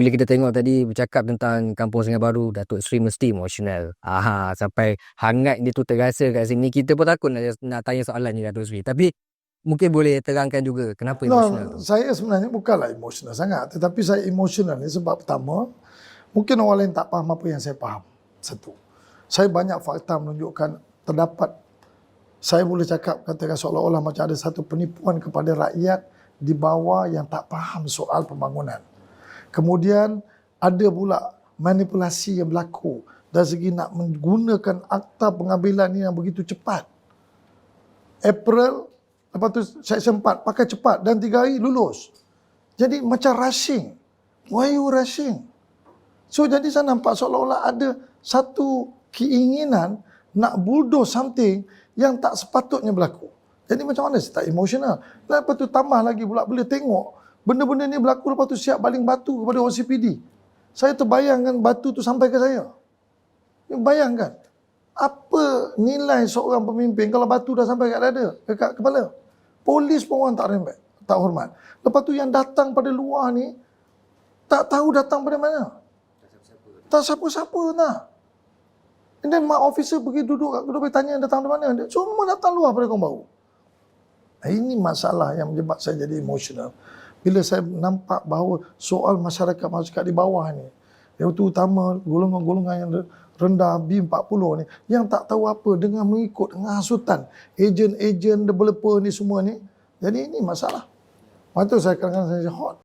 Bila kita tengok tadi bercakap tentang Kampung Sungai Baru, Datuk Seri mesti emosional. Aha, sampai hangat dia tu terasa kat sini. Kita pun takut nak, nak tanya soalan ni Datuk Seri. Tapi mungkin boleh terangkan juga kenapa emosional No, tu. saya sebenarnya bukanlah emosional sangat. Tetapi saya emosional ni sebab pertama, mungkin orang lain tak faham apa yang saya faham. Satu. Saya banyak fakta menunjukkan terdapat, saya boleh cakap katakan seolah-olah macam ada satu penipuan kepada rakyat di bawah yang tak faham soal pembangunan. Kemudian ada pula manipulasi yang berlaku dari segi nak menggunakan akta pengambilan ini yang begitu cepat. April, lepas tu Section 4 pakai cepat dan tiga hari lulus. Jadi macam rushing. Why you rushing? So jadi saya nampak seolah-olah ada satu keinginan nak bulldoze something yang tak sepatutnya berlaku. Jadi macam mana saya tak emosional. Lepas tu tambah lagi pula bila tengok benda-benda ni berlaku lepas tu siap baling batu kepada OCPD. Saya terbayangkan batu tu sampai ke saya. You bayangkan apa nilai seorang pemimpin kalau batu dah sampai kat dada, dekat kepala. Polis pun orang tak rembat, tak hormat. Lepas tu yang datang pada luar ni tak tahu datang pada mana. Tak siapa-siapa nak. And then mak officer pergi duduk kat kedua tanya datang dari mana. Dia semua datang luar pada baru. Nah, ini masalah yang menyebab saya jadi emosional. Bila saya nampak bahawa soal masyarakat-masyarakat di bawah ni, yang utama golongan-golongan yang rendah B40 ni, yang tak tahu apa dengan mengikut, hasutan, ejen-ejen, developer ni semua ni. Jadi ini masalah. Lepas tu saya kadang-kadang saya hot.